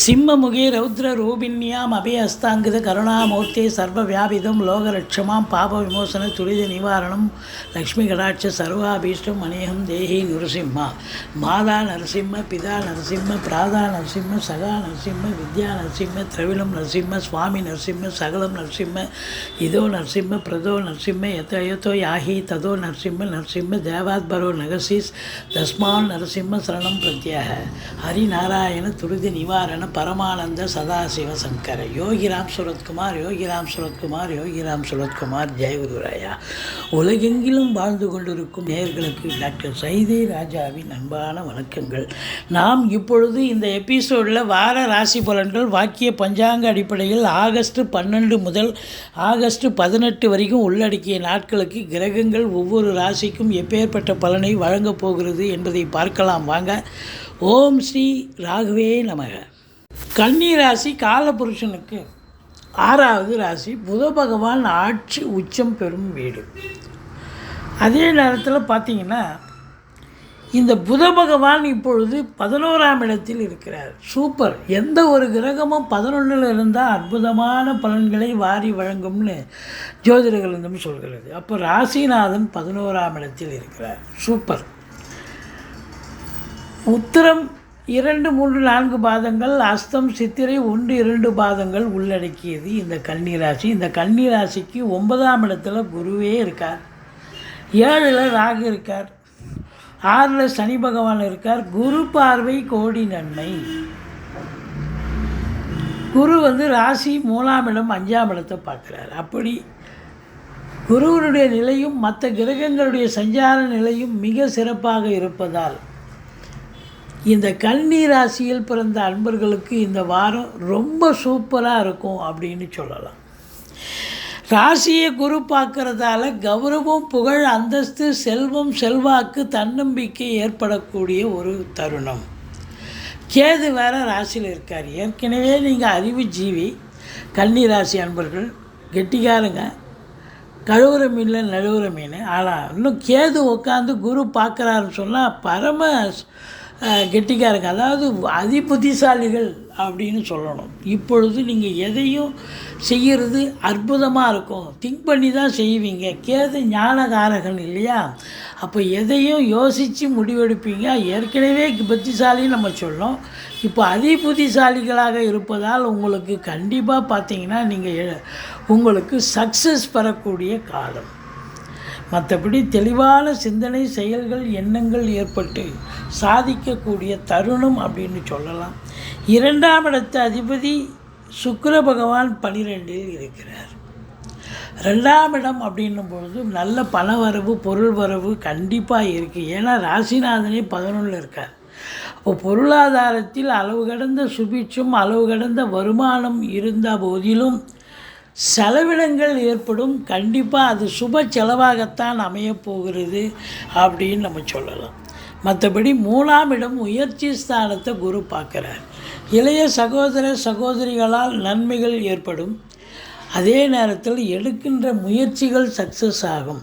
சிம்மமுகே ரௌத்ர ரூபிண்யாம் அபயஸ்தாங்கித கருணாமூர்த்தி சர்வ வியாபிதம் லோகலட்சமாம் பாப விமோசன துரித நிவாரணம் லக்ஷ்மி கடாட்ச சர்வாபீஷ்டம் அநேகம் தேகி நரசிம்மா. மாதா நரசிம்ம பிதா நரசிம்ம பிராதா நரசிம்ம சகா நரசிம்ம வித்யா நரசிம்ம திரவிலம் நரசிம்ம சுவாமி நரசிம்ம சகலம் நரசிம்ம இதோ நரசிம்ம பிரதோ நரசிம்ம எத்த எத்தோ யாஹி ததோ நரசிம்ம நரசிம்ம தேவாத்பரோ நகசிஸ் தஸ்மான் நரசிம்ம சரணம் பிரத்யாக. ஹரிநாராயண துரித நிவாரண பரமானந்த சதாசிவ சங்கர. யோகிராம் சுரத்குமார் யோகிராம் சுரத்குமார் யோகிராம் சுரத்குமார் ஜெயகுருராயா உலகெங்கிலும் வாழ்ந்து கொண்டிருக்கும் நேர்களுக்கு டாக்டர் சைதே ராஜாவின் அன்பான வணக்கங்கள். நாம் இப்பொழுது இந்த எபிசோடில் வார ராசி பலன்கள் வாக்கிய பஞ்சாங்க அடிப்படையில் ஆகஸ்ட் பன்னெண்டு முதல் ஆகஸ்ட் பதினெட்டு வரைக்கும் உள்ளடக்கிய நாட்களுக்கு கிரகங்கள் ஒவ்வொரு ராசிக்கும் எப்பேற்பட்ட பலனை வழங்கப் போகிறது என்பதை பார்க்கலாம். வாங்க. ஓம் ஸ்ரீ ராகவே நமக. கன்னி ராசி காலபுருஷனுக்கு ஆறாவது ராசி புத பகவான் ஆட்சி உச்சம் பெறும் வீடு. அதே நேரத்தில் பார்த்தீங்கன்னா இந்த புத பகவான் இப்பொழுது பதினோராம் இடத்தில் இருக்கிறார். சூப்பர். எந்த ஒரு கிரகமும் பதினொன்றில் இருந்தால் அற்புதமான பலன்களை வாரி வழங்கும்னு ஜோதிட கிரந்தம் சொல்கிறது. அப்போ ராசிநாதன் பதினோராம் இடத்தில் இருக்கிறார். சூப்பர். உத்திரம் இரண்டு மூன்று நான்கு பாதங்கள் அஸ்தம் சித்திரை ஒன்று இரண்டு பாதங்கள் உள்ளடக்கியது இந்த கன்னிராசி. இந்த கன்னிராசிக்கு ஒன்பதாம் இடத்துல குருவே இருக்கார். ஏழில் ராகு இருக்கார். ஆறில் சனி பகவான் இருக்கார். குரு பார்வை கோடி நன்மை. குரு வந்து ராசி மூணாம் இடம் அஞ்சாம் இடத்தை பார்க்குறார். அப்படி குருவனுடைய நிலையும் மற்ற கிரகங்களுடைய சஞ்சார நிலையும் மிக சிறப்பாக இருப்பதால் இந்த கன்னி ராசியில் பிறந்த அன்பர்களுக்கு இந்த வாரம் ரொம்ப சூப்பராக இருக்கும் அப்படின்னு சொல்லலாம். ராசியை குரு பார்க்கறதால கௌரவம் புகழ் அந்தஸ்து செல்வம் செல்வாக்கு தன்னம்பிக்கை ஏற்படக்கூடிய ஒரு தருணம். கேது வேற ராசியில் இருக்கார். ஏற்கனவே நீங்கள் அறிவு ஜீவி கன்னி ராசி அன்பர்கள் கெட்டிக்காரங்க. கழுவுற மீனில் நழுவுற மீன். ஆனால் இன்னும் கேது உட்காந்து குரு பார்க்குறாருன்னு சொன்னால் பரம அஹ், அதாவது அதி புத்திசாலிகள் அப்படின்னு சொல்லணும். இப்பொழுது நீங்கள் எதையும் செய்கிறது அற்புதமாக இருக்கும். திங்க் பண்ணி தான் செய்வீங்க. கேது ஞானகாரகன் இல்லையா? அப்போ எதையும் யோசித்து முடிவெடுப்பீங்க. ஏற்கனவே புத்திசாலின்னு நம்ம சொல்லணும் இப்போ அதி புத்திசாலிகளாக இருப்பதால் உங்களுக்கு கண்டிப்பாக பார்த்தீங்கன்னா நீங்கள் உங்களுக்கு சக்ஸஸ் பெறக்கூடிய காலம். மற்றபடி தெளிவான சிந்தனை செயல்கள் எண்ணங்கள் ஏற்பட்டு சாதிக்கக்கூடிய தருணம் அப்படின்னு சொல்லலாம். இரண்டாம் இடத்து அதிபதி சுக்கர பகவான் பனிரெண்டில் இருக்கிறார். ரெண்டாம் இடம் அப்படின்னும் பொழுது நல்ல பண வரவு பொருள் வரவு கண்டிப்பாக இருக்குது ஏன்னா ராசிநாதனே பதினொன்றில் இருக்கார். அப்போ பொருளாதாரத்தில் அளவு கடந்த சுபிட்சம் அளவு கடந்த வருமானம் இருந்த போதிலும் செலவினங்கள் ஏற்படும். கண்டிப்பாக அது சுப செலவாகத்தான் அமையப் போகிறது அப்படின்னு நம்ம சொல்லலாம். மற்றபடி மூணாம் இடம் முயற்சி ஸ்தானத்தை குரு பார்க்குறார். இளைய சகோதர சகோதரிகளால் நன்மைகள் ஏற்படும். அதே நேரத்தில் எடுக்கின்ற முயற்சிகள் சக்ஸஸ் ஆகும்.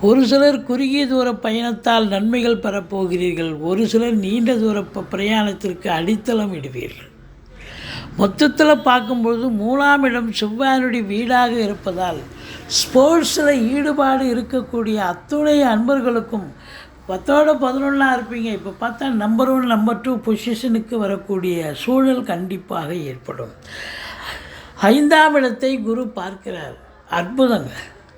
ஒரு சிலர் குறுகிய தூர பயணத்தால் நன்மைகள் பெறப்போகிறீர்கள் ஒரு சிலர் நீண்ட தூர பிரயாணத்திற்கு அடித்தளம் இடுவீர்கள். மொத்தத்தில் பார்க்கும்பொழுது மூணாம் இடம் செவ்வாயனுடைய வீடாக இருப்பதால் ஸ்போர்ட்ஸில் ஈடுபாடு இருக்கக்கூடிய அத்துணை அன்பர்களுக்கும் பத்தோட பதினொன்றா இருப்பீங்க. இப்போ பார்த்தா நம்பர் ஒன் நம்பர் டூ பொசிஷனுக்கு வரக்கூடிய சூழல் கண்டிப்பாக ஏற்படும். ஐந்தாம் இடத்தை குரு பார்க்கிறார். அற்புதங்க.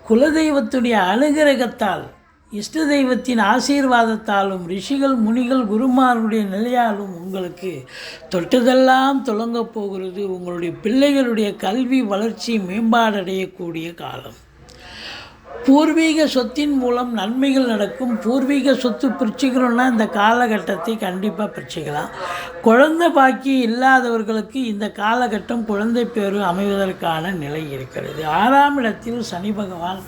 குலதெய்வத்துடைய அனுகிரகத்தால் இஷ்ட தெய்வத்தின் ஆசீர்வாதத்தாலும் ரிஷிகள் முனிகள் குருமாருடைய நிலையாலும் உங்களுக்கு தொட்டதெல்லாம் தொடங்கப் போகிறது. உங்களுடைய பிள்ளைகளுடைய கல்வி வளர்ச்சி மேம்பாடடையக்கூடிய காலம். பூர்வீக சொத்தின் மூலம் நன்மைகள் நடக்கும். பூர்வீக சொத்து பிரிச்சுக்கணும்னா இந்த காலகட்டத்தை கண்டிப்பாக பிரிச்சுக்கலாம். குழந்தை பாக்கி இல்லாதவர்களுக்கு இந்த காலகட்டம் குழந்தை பேரு அமைவதற்கான நிலை இருக்கிறது. ஆறாம் இடத்தில் சனி பகவான்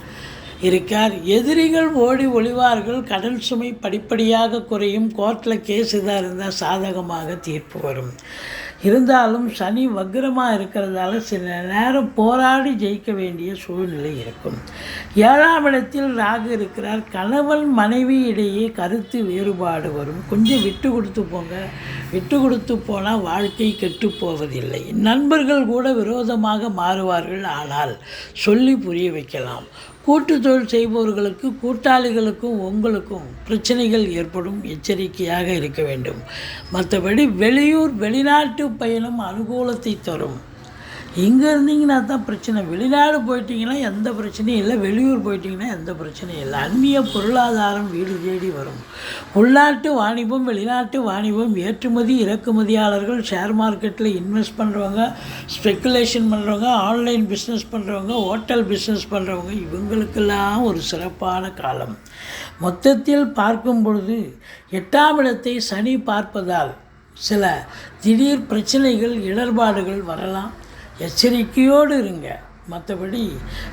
இருக்கார். எதிரிகள் ஓடி ஒளிவார்கள். கடல் சுமை படிப்படியாக குறையும். கோர்ட்டில் கேஸ் இதாக இருந்தால் சாதகமாக தீர்ப்பு வரும். இருந்தாலும் சனி வக்ரமாக இருக்கிறதால சில நேரம் போராடி ஜெயிக்க வேண்டிய சூழ்நிலை இருக்கும். ஏழாம் இடத்தில் ராகு இருக்கிறார். கணவன் மனைவி இடையே கருத்து வேறுபாடு வரும். கொஞ்சம் விட்டு கொடுத்து போங்க. விட்டு கொடுத்து போனால் வாழ்க்கை கெட்டு போவதில்லை. நண்பர்கள் கூட விரோதமாக மாறுவார்கள். ஆனால் சொல்லி புரிய வைக்கலாம். கூட்டு தொழில் செய்பவர்களுக்கு கூட்டாளிகளுக்கும் உங்களுக்கும் பிரச்சனைகள் ஏற்படும் எச்சரிக்கையாக இருக்க வேண்டும். மற்றபடி வெளியூர் வெளிநாட்டு பயணம் அனுகூலத்தை தரும். இங்கே இருந்தீங்கன்னா தான் பிரச்சனை. வெளிநாடு போயிட்டீங்கன்னா எந்த பிரச்சனையும் இல்லை. வெளியூர் போயிட்டீங்கன்னா எந்த பிரச்சனையும் இல்லை. அந்நிய பொருளாதாரம் வீடு தேடி வரும். உள்நாட்டு வாணிபம் வெளிநாட்டு வாணிபம் ஏற்றுமதி இறக்குமதியாளர்கள் ஷேர் மார்க்கெட்டில் இன்வெஸ்ட் பண்ணுறவங்க ஸ்பெக்குலேஷன் பண்ணுறவங்க ஆன்லைன் பிஸ்னஸ் பண்ணுறவங்க ஹோட்டல் பிஸ்னஸ் பண்ணுறவங்க இவங்களுக்கெல்லாம் ஒரு சிறப்பான காலம். மொத்தத்தில் பார்க்கும் பொழுது எட்டாம் இடத்தை சனி பார்ப்பதால் சில திடீர் பிரச்சனைகள் இடர்பாடுகள் வரலாம். எச்சரிக்கையோடு இருங்க. மற்றபடி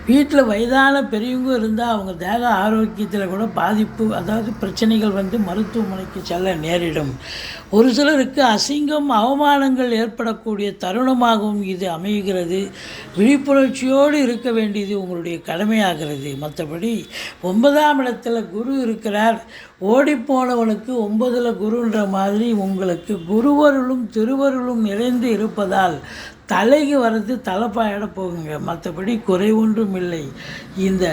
வீட்டில் வயதான பெரியவங்க இருந்தால் அவங்க தேக ஆரோக்கியத்தில் கூட பாதிப்பு அதாவது பிரச்சனைகள் வந்து மருத்துவமனைக்கு செல்ல நேரிடும். ஒரு சிலருக்கு அசிங்கம் அவமானங்கள் ஏற்படக்கூடிய தருணமாகவும் இது அமைகிறது. விழிப்புணர்ச்சியோடு இருக்க வேண்டியது உங்களுடைய கடமையாகிறது. மற்றபடி ஒன்பதாம் இடத்தில் குரு இருக்கிறார். ஓடிப்போனவனுக்கு ஒன்பதில் குருன்ற மாதிரி உங்களுக்கு குருவருளும் திருவருளும் நிறைந்து இருப்பதால் தலைக்கு வர்றது தலைப்பாயிட போகுங்க. மற்றபடி குறை ஒன்றும் இல்லை இந்த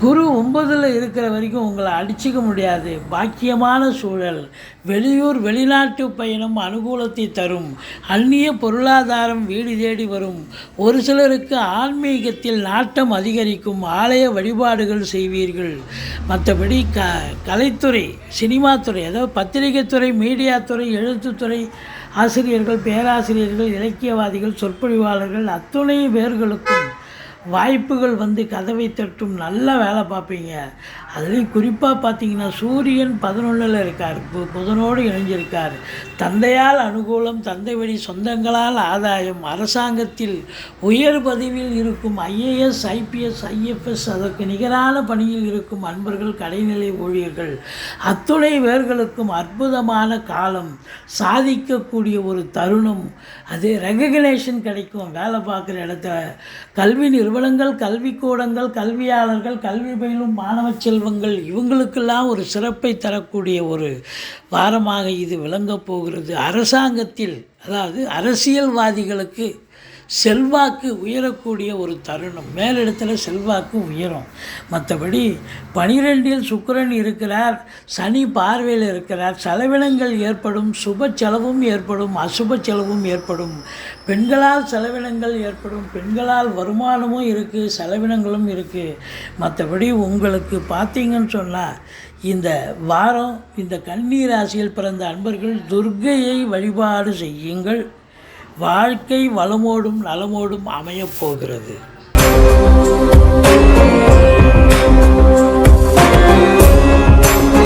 குரு ஒன்பதில் இருக்கிற வரைக்கும் உங்களை அடிச்சிக்க முடியாது. பாக்கியமான சூழல். வெளியூர் வெளிநாட்டு பயணம் அனுகூலத்தை தரும். அந்நிய பொருளாதாரம் வீடு தேடி வரும். ஒரு சிலருக்கு ஆன்மீகத்தில் நாட்டம் அதிகரிக்கும். ஆலய வழிபாடுகள் செய்வீர்கள். மற்றபடி க கலைத்துறை சினிமாத்துறை அதாவது பத்திரிகைத்துறை மீடியாத்துறை எழுத்துத்துறை ஆசிரியர்கள் பேராசிரியர்கள் இலக்கியவாதிகள் சொற்பொழிவாளர்கள் அத்துணை பேர்களுக்கும் வாய்ப்புகள் வந்து கதவை தட்டும் நல்ல வேலை பார்ப்பீங்க. அதுலேயும் குறிப்பாக பார்த்தீங்கன்னா சூரியன் பதினொன்றில் இருக்கார். பு புதனோடு இணைஞ்சிருக்கார். தந்தையால் அனுகூலம் தந்தை வழி சொந்தங்களால் ஆதாயம் அரசாங்கத்தில் உயர் பதவியில் இருக்கும் ஐஏஎஸ் ஐபிஎஸ் ஐஎஃப்எஸ் அதற்கு நிகரான பணியில் இருக்கும் அன்பர்கள் கடைநிலை ஊழியர்கள் அத்துணை வேர்களுக்கும் அற்புதமான காலம் சாதிக்கக்கூடிய ஒரு தருணம். அது ரெகக்னேஷன் கிடைக்கும். வேலை பார்க்குற இடத்துல கல்வி நிறுவனங்கள் கல்விக்கூடங்கள் கல்வியாளர்கள் கல்வி பயிலும் மாணவ செல்வங்கள் இவங்களுக்கெல்லாம் ஒரு சிறப்பை தரக்கூடிய ஒரு வாரமாக இது விளங்கப் போகிறது. அரசாங்கத்தில் அதாவது அரசியல்வாதிகளுக்கு செல்வாக்கு உயரக்கூடிய ஒரு தருணம். மேலிடத்தில் செல்வாக்கு உயரும். மற்றபடி பனிரெண்டில் சுக்கரன் இருக்கிறார் சனி பார்வையில் இருக்கிறார். செலவினங்கள் ஏற்படும் சுப செலவும் ஏற்படும் அசுப செலவும் ஏற்படும். பெண்களால் செலவினங்கள் ஏற்படும் பெண்களால் வருமானமும் இருக்குது செலவினங்களும் இருக்குது மற்றபடி உங்களுக்கு பார்த்தீங்கன்னு சொன்னால் இந்த வாரம் இந்த கன்னி ராசியில் பிறந்த அன்பர்கள் துர்கையை வழிபாடு செய்யுங்கள். வாழ்க்கை வளமோடும் நலமோடும் அமையப் போகிறது.